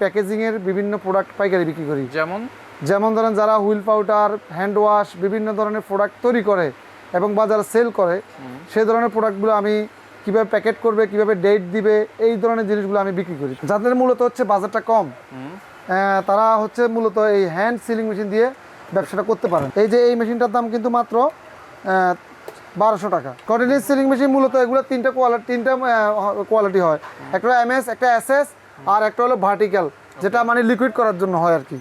প্যাকেজিংয়ের বিভিন্ন প্রোডাক্ট পাইকারি বিক্রি করি। যেমন? যেমন ধরেন যারা হুইল পাউডার হ্যান্ড ওয়াশ বিভিন্ন ধরনের প্রোডাক্ট তৈরি করে এবং বাজারে সেল করে সেই ধরনের প্রোডাক্টগুলো আমি কীভাবে প্যাকেট করবে কীভাবে ডেট দিবে এই ধরনের জিনিসগুলো আমি বিক্রি করি। যাদের মূলত হচ্ছে বাজারটা কম তারা হচ্ছে মূলত এই হ্যান্ড সিলিং মেশিন দিয়ে ব্যবসাটা করতে পারেন। এই যে এই মেশিনটার দাম কিন্তু মাত্র বারোশো টাকা। কন্টিনিউস সিলিং মেশিন মূলত এগুলো তিনটা কোয়ালিটি তিনটা কোয়ালিটি হয়। একটা এম একটা এস আর একটা হলো ভার্টিক্যাল যেটা মানে লিকুইড করার জন্য হয় আর কি।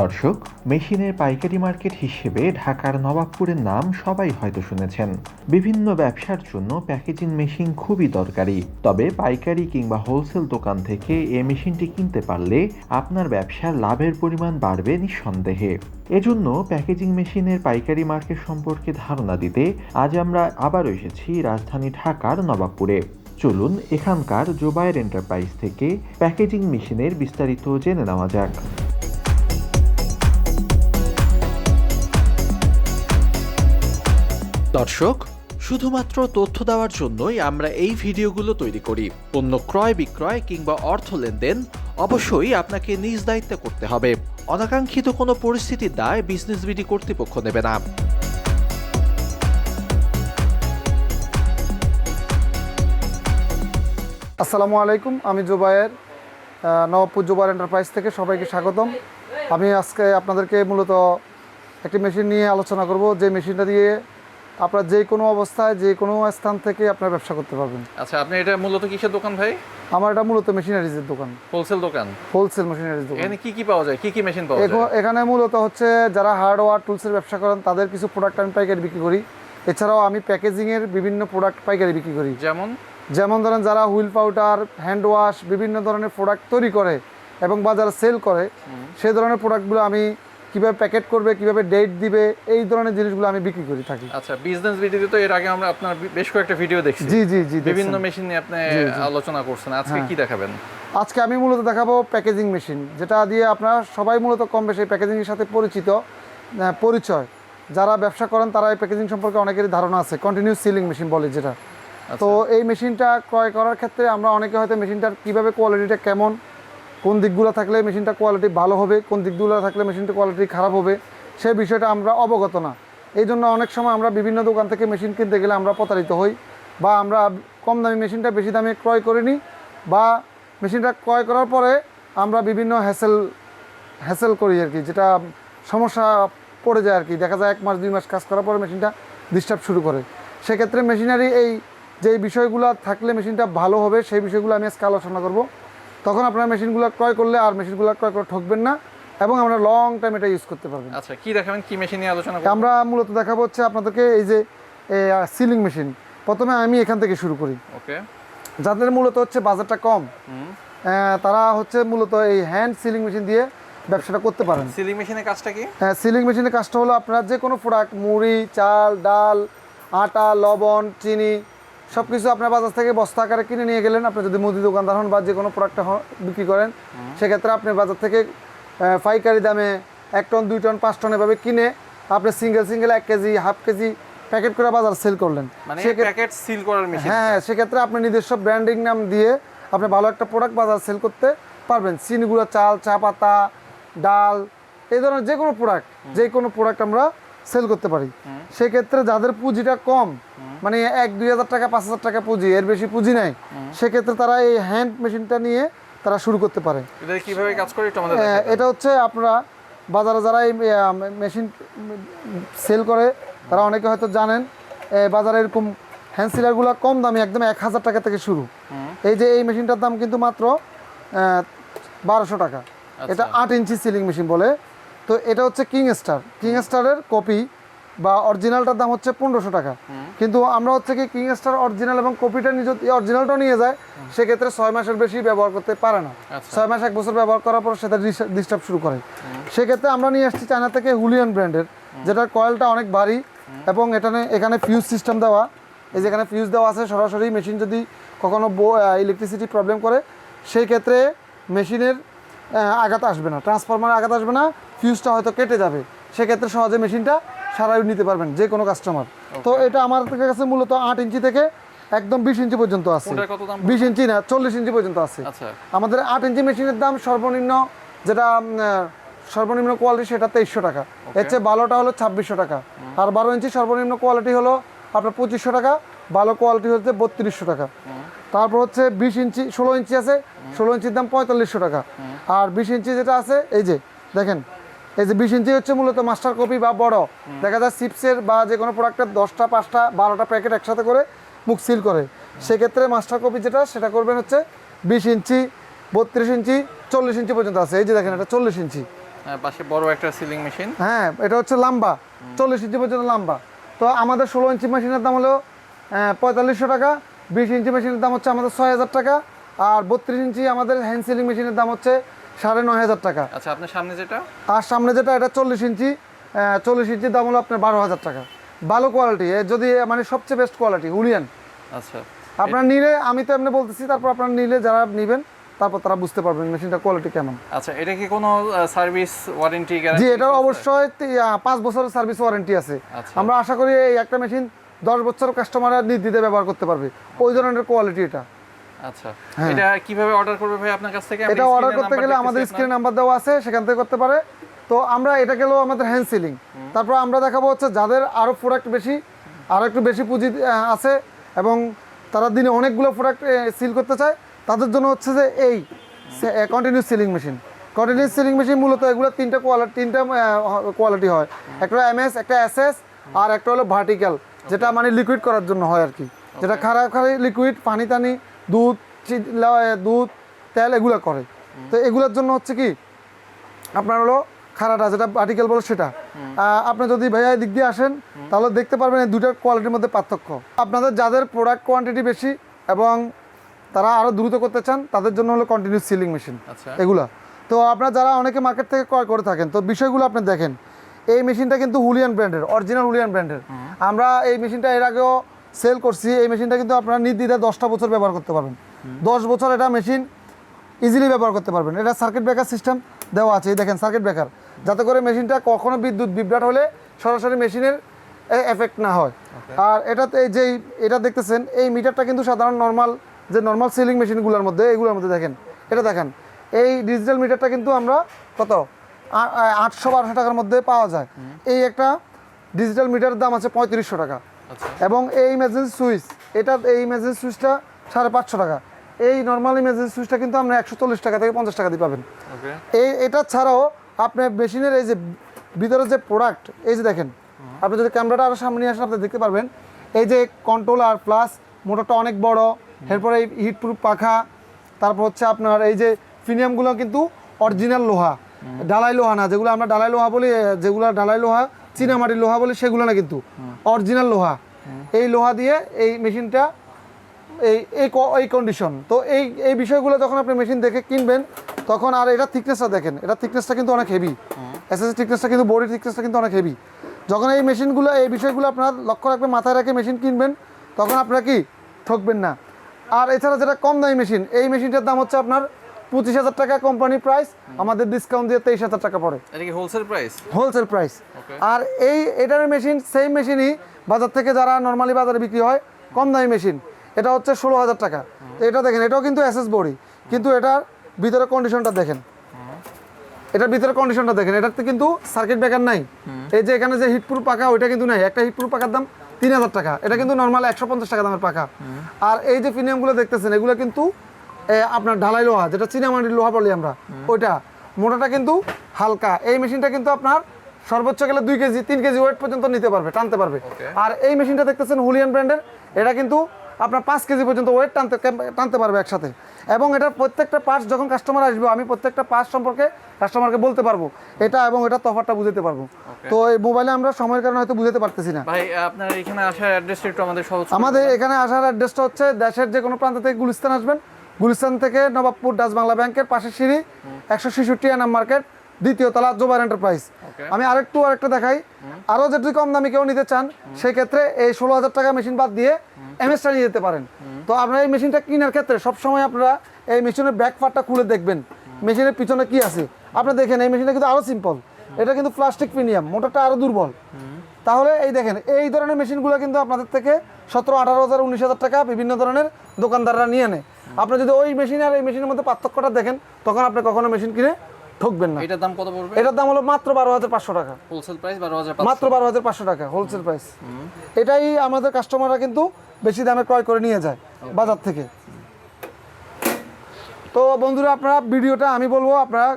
দর্শক, মেশিনের পাইকারি মার্কেট হিসেবে ঢাকার নবাবপুরের নাম সবাই হয়তো শুনেছেন। বিভিন্ন ব্যবসার জন্য প্যাকেজিং মেশিন খুবই দরকারি। তবে পাইকারি কিংবা হোলসেল দোকান থেকে এ মেশিনটি কিনতে পারলে আপনার ব্যবসার লাভের পরিমাণ বাড়বে নিঃসন্দেহে। এজন্য প্যাকেজিং মেশিনের পাইকারি মার্কেট সম্পর্কে ধারণা দিতে আজ আমরা আবারও এসেছি রাজধানী ঢাকার নবাবপুরে। চলুন এখানকার জোবায়ের এন্টারপ্রাইজ থেকে প্যাকেজিং মেশিনের বিস্তারিত জেনে নেওয়া যাক। দর্শক, শুধুমাত্র তথ্য দেওয়ার জন্যই আমরা এই ভিডিওগুলো তৈরি করি। পণ্য ক্রয়, বিক্রয় কিংবা অর্থ লেনদেন অবশ্যই আপনাকে নিজ দায়িত্বে করতে হবে। অনাকাঙ্ক্ষিত কোনো পরিস্থিতির দায় বিজনেস বিডি কর্তৃপক্ষ নেবে না। আসসালামু আলাইকুম, আমি জুবায়ের নবাবপুর জুবায়ের এন্টারপ্রাইজ থেকে সবাইকে স্বাগতম। আমি আজকে আপনাদেরকে মূলত একটি মেশিন নিয়ে আলোচনা করব। যে মেশিনটা দিয়ে আপনার যে কোনো অবস্থায় যে কোনো স্থান থেকে আপনার ব্যবসা করতে পারবেন। আচ্ছা আপনি এটা মূলত কিসের দোকান ভাই? আমার এটা মূলত মেশিনারিজের দোকান। হোলসেল দোকান? হোলসেল মেশিনারিজ দোকান। এখানে কি কি পাওয়া যায়? কি কি মেশিন পাওয়া যায়? এখো- এখানে মূলত হচ্ছে যারা হার্ডওয়্যার টুলসের ব্যবসা করেন তাদের কিছু প্রোডাক্ট আমি পাইকারি বিক্রি করি। এছাড়াও আমি প্যাকেজিংয়ের বিভিন্ন প্রোডাক্ট পাইকারি বিক্রি করি। যেমন? যেমন ধরেন যারা হুইল পাউডার হ্যান্ড ওয়াশ বিভিন্ন ধরনের প্রোডাক্ট তৈরি করে এবং বাজারে সেল করে সেই ধরনের প্রোডাক্টগুলো আমি কীভাবে প্যাকেট করবে কীভাবে ডেট দিবে এই ধরনের জিনিসগুলো আমি বিক্রি করে থাকি। আচ্ছা বিজনেস ভিডিওতে তো এর আগে আমরা আপনার বেশ কয়েকটা ভিডিও দেখছি। জি জি জি বিভিন্ন। মেশিন নিয়ে আপনি। আলোচনা করছেন। আজকে হ্যাঁ। কি দেখাবেন? আজকে আমি মূলত দেখাবো প্যাকেজিং মেশিন যেটা দিয়ে আপনারা সবাই মূলত কম বেশি প্যাকেজিংয়ের সাথে পরিচিত পরিচয়। যারা ব্যবসা করেন তারা এই প্যাকেজিং সম্পর্কে অনেকেরই ধারণা আছে কন্টিনিউ সিলিং মেশিন বলে যেটা। তো এই মেশিনটা ক্রয় করার ক্ষেত্রে আমরা অনেকে হয়তো মেশিনটার কীভাবে কোয়ালিটিটা কেমন কোন দিকগুলো থাকলে মেশিনটা কোয়ালিটি ভালো হবে, কোন দিকগুলো থাকলে মেশিনটা কোয়ালিটি খারাপ হবে, সে বিষয়টা আমরা অবগত না। এই জন্য অনেক সময় আমরা বিভিন্ন দোকান থেকে মেশিন কিনতে গেলে আমরা প্রতারিত হই বা আমরা কম দামি মেশিনটা বেশি দামে ক্রয় করে নিই বা মেশিনটা ক্রয় করার পরে আমরা বিভিন্ন হ্যাসেল হ্যাসেল করি আর কি, যেটা সমস্যা পড়ে যায় আর কি। দেখা যায় এক মাস, দুই মাস কাজ করার পরে মেশিনটা ডিস্টার্ব শুরু করে। সেক্ষেত্রে মেশিনারি এই যে বিষয়গুলো থাকলে মেশিনটা ভালো হবে, সেই বিষয়গুলো আমি আজকে আলোচনা করব। তখন আপনার মেশিনগুলো ক্রয় করলে আর মেশিনগুলো ক্রয় করে ঠকবেন না এবং আমরা লং টাইম এটা ইউজ করতে পারবেন। আচ্ছা কি দেখাবেন? কি মেশিন নিয়ে আলোচনা আমরা মূলত দেখাবো হচ্ছে আপনাদেরকে এই যে সিলিং মেশিন প্রথমে আমি এখান থেকে শুরু করি। ওকে যাদের মূলত হচ্ছে বাজারটা কম তারা হচ্ছে মূলত এই হ্যান্ড সিলিং মেশিন দিয়ে ব্যবসাটা করতে পারেন। সিলিং মেশিনের কাজটা কি? হ্যাঁ সিলিং মেশিনের কাজটা হলো আপনার যে কোনো প্রোডাক্ট মুড়ি চাল ডাল আটা লবণ চিনি সব কিছু আপনার বাজার থেকে বস্তা আকারে কিনে নিয়ে গেলেন। আপনি যদি মুদি দোকানদার হন বা যে কোনো প্রোডাক্ট বিক্রি করেন সেক্ষেত্রে আপনি বাজার থেকে পাইকারি দামে এক টন দুই টন পাঁচ টন এভাবে কিনে আপনি সিঙ্গেল সিঙ্গেল এক কেজি হাফ কেজি প্যাকেট করে বাজার সেল করলেন। মানে প্যাকেট সিল করার মেশিন হ্যাঁ সেক্ষেত্রে আপনি নিজস্ব ব্র্যান্ডিং নাম দিয়ে আপনি ভালো একটা প্রোডাক্ট বাজার সেল করতে পারবেন। চিনি গুঁড়া চাল চা পাতা ডাল এই ধরনের যে কোনো প্রোডাক্ট যে কোনো প্রোডাক্ট আমরা সেল করতে পারি। সেক্ষেত্রে যাদের পুঁজিটা কম মানে এক দুই হাজার টাকা পাঁচ হাজার টাকা পুঁজি এর বেশি পুঁজি নাই সেক্ষেত্রে তারা এই হ্যান্ড মেশিনটা নিয়ে তারা শুরু করতে পারে। এটা কীভাবে কাজ করে একটু আমাদের এটা হচ্ছে আপনারা বাজারে যারা এই মেশিন সেল করে তারা অনেকে হয়তো জানেন বাজারে এরকম হ্যান্ড সিলারগুলো কম দামি একদম এক হাজার টাকা থেকে শুরু। এই যে এই মেশিনটার দাম কিন্তু মাত্র বারোশো টাকা। এটা আট ইঞ্চি সিলিং মেশিন বলে। তো এটা হচ্ছে কিং স্টার কিং স্টারের কপি বা অরিজিনালটার দাম হচ্ছে পনেরোশো টাকা। কিন্তু আমরা হচ্ছে কি কিং স্টার অরিজিনাল এবং কপিটা নিয়ে যদি অরিজিনালটাও নিয়ে যায় সেক্ষেত্রে ছয় মাসের বেশি ব্যবহার করতে পারে না। আচ্ছা। ছয় মাস এক বছর ব্যবহার করার পর সেটা ডিস্টার্ব শুরু করে। সেক্ষেত্রে আমরা নিয়ে আসছি চায়না থেকে হুলিয়ান ব্র্যান্ডের যেটার কয়েলটা অনেক ভারী এবং এখানে এখানে ফিউজ সিস্টেম দেওয়া। এই যে এখানে ফিউজ দেওয়া আছে সরাসরি মেশিন যদি কখনো ইলেকট্রিসিটি প্রবলেম করে সেই ক্ষেত্রে মেশিনের আঘাত আসবে না। ট্রান্সফরমারে আঘাত আসবে না। ফিউজটা হয়তো কেটে যাবে। সেক্ষেত্রে সহজে মেশিনটা সারাই নিতে পারবেন যে কোনো কাস্টমার তো এটা আমার কাছে মূলত আট ইঞ্চি থেকে একদম বিশ ইঞ্চি পর্যন্ত আছে। বিশ ইঞ্চি না চল্লিশ ইঞ্চি পর্যন্ত আছে। আচ্ছা। আমাদের আট ইঞ্চি মেশিনের দাম সর্বনিম্ন যেটা সর্বনিম্ন কোয়ালিটি সেটা তেইশশো টাকা। এর চেয়ে ভালোটা হলো ছাব্বিশশো টাকা। আর বারো ইঞ্চি সর্বনিম্ন কোয়ালিটি হলো আপনার পঁচিশশো টাকা ভালো কোয়ালিটি হচ্ছে বত্রিশশো টাকা। তারপর হচ্ছে বিশ ইঞ্চি ষোলো ইঞ্চি আছে ষোলো ইঞ্চির দাম পঁয়তাল্লিশশো টাকা। আর বিশ ইঞ্চি যেটা আছে এই যে দেখেন এই যে বিশ ইঞ্চি হচ্ছে মূলত মাস্টার কপি বা বড়। দেখা যায় চিপসের বা যে কোনো প্রোডাক্টের দশটা পাঁচটা বারোটা প্যাকেট একসাথে করে মুখ সিল করে। সেক্ষেত্রে মাস্টার কপি যেটা সেটা করবেন হচ্ছে বিশ ইঞ্চি বত্রিশ ইঞ্চি চল্লিশ ইঞ্চি পর্যন্ত আছে। এই যে দেখেন এটা চল্লিশ ইঞ্চি। হ্যাঁ, পাশে বড় একটা সিলিং মেশিন হ্যাঁ এটা হচ্ছে লম্বা। চল্লিশ ইঞ্চি পর্যন্ত লম্বা। তো আমাদের ষোলো ইঞ্চি মেশিনের দাম হলো পঁয়তাল্লিশশো টাকা। বিশ ইঞ্চি মেশিনের দাম হচ্ছে আমাদের ছয় হাজার টাকা। আর বত্রিশ ইঞ্চি আমাদের হ্যান্ড সিলিং মেশিনের দাম হচ্ছে সাড়ে নয় হাজার টাকা। আচ্ছা আপনার সামনে যেটা? আর সামনে যেটা এটা চল্লিশ ইঞ্চি চল্লিশ ইঞ্চির দাম হলো আপনার বারো হাজার টাকা। ভালো কোয়ালিটি যদি মানে সবচেয়ে বেস্ট কোয়ালিটি হুলিয়ান। আচ্ছা। আপনার নিলে আমি তো এমনি বলতেছি তারপর আপনার নিলে যারা নেবেন তারপর তারা বুঝতে পারবেন মেশিনটা কোয়ালিটি কেমন। আচ্ছা এটা কি কোনো সার্ভিস ওয়ারেন্টি জি এটা অবশ্যই পাঁচ বছরের সার্ভিস ওয়ারেন্টি আছে। আচ্ছা। আমরা আশা করি এই একটা মেশিন দশ বছর কাস্টমাররা নির্দ্বিধে ব্যবহার করতে পারবে। ওই ধরনের কোয়ালিটি এটা। আচ্ছা। এটা কীভাবে অর্ডার করবে ভাই আপনার কাছ থেকে? হ্যাঁ। এটা অর্ডার করতে গেলে আমাদের স্ক্রিন নাম্বার দেওয়া আছে সেখান থেকে করতে পারে। তো আমরা এটা গেলেও আমাদের হ্যান্ড সিলিং তারপর আমরা দেখাবো হচ্ছে যাদের আরও প্রোডাক্ট বেশি আরও একটু বেশি পুঁজি আছে এবং তারা দিনে অনেকগুলো প্রোডাক্ট সিল করতে চায়। তাদের জন্য হচ্ছে যে এই continuous sealing machine continuous sealing machine মূলত এগুলো তিনটা কোয়ালিটি তিনটা কোয়ালিটি হয়। একটা এমএস একটা এসএস আর একটা হলো ভার্টিক্যাল যেটা মানে লিকুইড করার জন্য হয় আর কি। যেটা খারাপ খারাপ লিকুইড পানি টানি দুধ দুধ তেল এগুলো করে। তো এগুলোর জন্য হচ্ছে কি আপনার হলো খারাটা যেটা আর্টিকেল বলো সেটা। আপনি যদি ভাইয়া দিক দিয়ে আসেন তাহলে দেখতে পারবেন এই দুটার কোয়ালিটির মধ্যে পার্থক্য। আপনাদের যাদের প্রোডাক্ট কোয়ান্টিটি বেশি এবং তারা আরও দ্রুত করতে চান তাদের জন্য হলো কন্টিনিউস সিলিং মেশিন এগুলা। তো আপনারা যারা অনেকে মার্কেট থেকে ক্রয় করে থাকেন তো বিষয়গুলো আপনি দেখেন। এই মেশিনটা কিন্তু হুলিয়ান ব্র্যান্ডের অরিজিনাল হুলিয়ান ব্র্যান্ডের আমরা এই মেশিনটা এর আগেও সেল করছি এই মেশিনটা কিন্তু আপনারা নির্দ্বিধায় দশটা বছর ব্যবহার করতে পারবেন। দশ বছর এটা মেশিন ইজিলি ব্যবহার করতে পারবেন। এটা সার্কিট ব্রেকার সিস্টেম দেওয়া আছে এই দেখেন সার্কিট ব্রেকার যাতে করে মেশিনটা কখনো বিদ্যুৎ বিভ্রাট হলে সরাসরি মেশিনের এফেক্ট না হয়। আর এটাতে এই যে এটা দেখতেছেন এই মিটারটা কিন্তু সাধারণ নর্মাল যে নর্মাল সিলিং মেশিনগুলোর মধ্যে এইগুলোর মধ্যে দেখেন। এটা দেখেন এই ডিজিটাল মিটারটা কিন্তু আমরা কত? আটশো বারোশো টাকার মধ্যে পাওয়া যায়। এই একটা ডিজিটাল মিটারের দাম আছে পঁয়ত্রিশশো টাকা। এবং এই ইমার্জেন্সি সুইচ এটা এই ইমার্জেন্সি সুইচটা সাড়ে পাঁচশো টাকা। এই নর্মাল ইমার্জেন্সি সুইচটা কিন্তু আপনি একশো চল্লিশ টাকা থেকে পঞ্চাশ টাকা দিয়ে পাবেন। এই এটা ছাড়াও আপনার মেশিনের এই যে ভিতরে যে প্রোডাক্ট এই যে দেখেন আপনি যদি ক্যামেরাটা আরও সামনে আসেন আপনি দেখতে পারবেন। এই যে কন্ট্রোলার প্লাস মোটরটা অনেক বড় এরপরে এই হিট প্রুফ পাখা তারপর হচ্ছে আপনার এই যে ফিনিয়ামগুলো কিন্তু অরিজিনাল লোহা ডালাই লোহা না যেগুলো আমরা ডালাই লোহা বলি যেগুলো ডালাই লোহা চীনামাটির লোহা বলে সেগুলো না কিন্তু অরিজিনাল লোহা। এই লোহা দিয়ে এই মেশিনটা এই এই এই কন্ডিশন তো এই এই বিষয়গুলো যখন আপনি মেশিন দেখে কিনবেন তখন আর এটা থিকনেসটা দেখেন এটা থিকনেসটা কিন্তু অনেক হেভি এসএস থিকনেসটা কিন্তু বডি থিকনেসটা কিন্তু অনেক হেভি যখন এই মেশিনগুলো এই বিষয়গুলো আপনার লক্ষ্য রাখবেন মাথায় রেখে মেশিন কিনবেন তখন আপনারা কি ঠকবেন না। আর এছাড়া যেটা কম দামি মেশিন এই মেশিনটার দাম হচ্ছে আপনার পঁচিশ হাজার টাকা কোম্পানি প্রাইস আমাদের ডিসকাউন্ট দিয়ে তেইশ হাজার টাকা পড়ে। এটা কি হোলসেল প্রাইস হোলসেল প্রাইস আর এই এটার মেশিন সেম মেশিনই বাজার থেকে যারা নর্মালি বাজারে বিক্রি হয় কম দামি মেশিন এটা হচ্ছে ষোলো হাজার টাকা। তো এটা দেখেন এটাও কিন্তু এসএস বডি কিন্তু এটার ভিতরে কন্ডিশনটা দেখেন। এটার ভিতরে কন্ডিশনটা দেখেন। এটাতে কিন্তু সার্কিট ব্রেকার নাই। এই যে এখানে যে হিটপ্রুফ পাখা ওইটা কিন্তু নাই। একটা হিটপ্রুফ পাখার দাম তিন হাজার টাকা। এটা কিন্তু নর্মাল একশো পঞ্চাশ টাকা দামের পাখা আর এই যে প্রিমিয়ামগুলো দেখতেছেন এগুলো কিন্তু আপনার ঢালাই লোহা যেটা চীনামাটির লোহা বলি আমরা ওইটা। মোটাটা কিন্তু হালকা। এই মেশিনটা কিন্তু আপনার সর্বোচ্চ গেলে দুই কেজি তিন কেজি ওয়েট পর্যন্ত নিতে পারবে টানতে পারবে। আর এই মেশিনটা দেখতেছেন হুলিয়ান ব্র্যান্ডের এটা কিন্তু আপনার পাঁচ কেজি পর্যন্ত ওয়েট টানতে টানতে পারবে একসাথে। এবং এটার প্রত্যেকটা পার্টস যখন কাস্টমার আসবে আমি প্রত্যেকটা পার্টস সম্পর্কে কাস্টমারকে বলতে পারব। এটা এবং এটা তফাৎটা বুঝতে পারব। তো এই মোবাইলে আমরা সময়ের কারণে হয়তো বুঝতে পারতেছি না। ভাই আপনার এখানে আসার অ্যাড্রেসটা একটু আমাদের সহজ আমাদের এখানে আসার অ্যাড্রেসটা হচ্ছে দেশের যে কোনো প্রান্ত থেকে গুলিস্তান আসবেন। গুলিস্তান থেকে নবাবপুর ডাচ বাংলা ব্যাংকের পাশের সিঁড়ি একশো ছেষট্টি আনাম মার্কেট দ্বিতীয় তলা জোবার এন্টারপ্রাইজ। আমি আরেকটু আরেকটা দেখাই। আরও যদি কম দামি কেউ নিতে চান সেই ক্ষেত্রে এই ষোলো হাজার টাকা মেশিন বাদ দিয়ে এমএসটা নিয়ে যেতে পারেন। তো আপনারা এই মেশিনটা কেনার ক্ষেত্রে সবসময় আপনারা এই মেশিনের ব্যাক পার্টটা খুলে দেখবেন মেশিনের পিছনে কি আছে। আপনি দেখেন এই মেশিনটা কিন্তু আরও সিম্পল এটা কিন্তু প্লাস্টিক প্রিমিয়াম মোটরটা আরও দুর্বল। তাহলে এই দেখেন এই ধরনের মেশিনগুলো কিন্তু আপনাদের থেকে সতেরো আঠারো হাজার উনিশ হাজার টাকা বিভিন্ন ধরনের দোকানদাররা নিয়ে নেয়। আপনি যদি ওই মেশিন আর এই মেশিনের মধ্যে পার্থক্যটা দেখেন তখন আপনি কখনো মেশিন কিনে ঠকবেন না। এটার দাম কত পড়বে? এটার দাম হলো মাত্র বারো হাজার পাঁচশো টাকা। হোলসেল প্রাইস বারো হাজার মাত্র বারো হাজার পাঁচশো টাকা হোলসেল প্রাইস এটাই আমাদের কাস্টমাররা কিন্তু বেশি দামে ক্রয় করে নিয়ে যায় বাজার থেকে। তো বন্ধুরা আপনারা ভিডিওটা আমি বলব আপনারা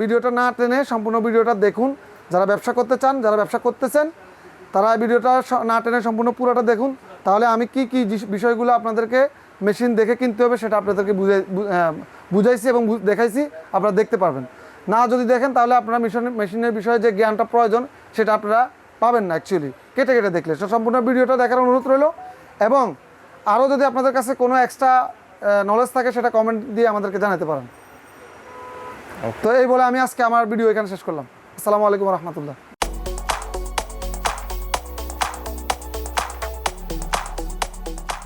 ভিডিওটা না টেনে সম্পূর্ণ ভিডিওটা দেখুন। যারা ব্যবসা করতে চান যারা ব্যবসা করতেছেন তারা ভিডিওটা না টেনে সম্পূর্ণ পুরোটা দেখুন। তাহলে আমি কি কি বিষয়গুলো আপনাদেরকে মেশিন দেখে কিনতে হবে, সেটা আপনাদেরকে বুঝাই বুঝাইছি এবং দেখাইছি, আপনারা দেখতে পারবেন। না যদি দেখেন, তাহলে আপনারা মেশিন, মেশিনের বিষয়ে যে জ্ঞানটা প্রয়োজন, সেটা আপনারা পাবেন না অ্যাকচুয়ালি কেটে কেটে দেখলে। তো সম্পূর্ণ ভিডিওটা দেখার অনুরোধ রইল। এবং আরও যদি আপনাদের কাছে কোনো এক্সট্রা নলেজ থাকে, সেটা কমেন্ট দিয়ে আমাদেরকে জানাতে পারেন। তো এই বলে আমি আজকে আমার ভিডিও এখানে শেষ করলাম। আসসালামু আলাইকুম রহমতুল্লাহ।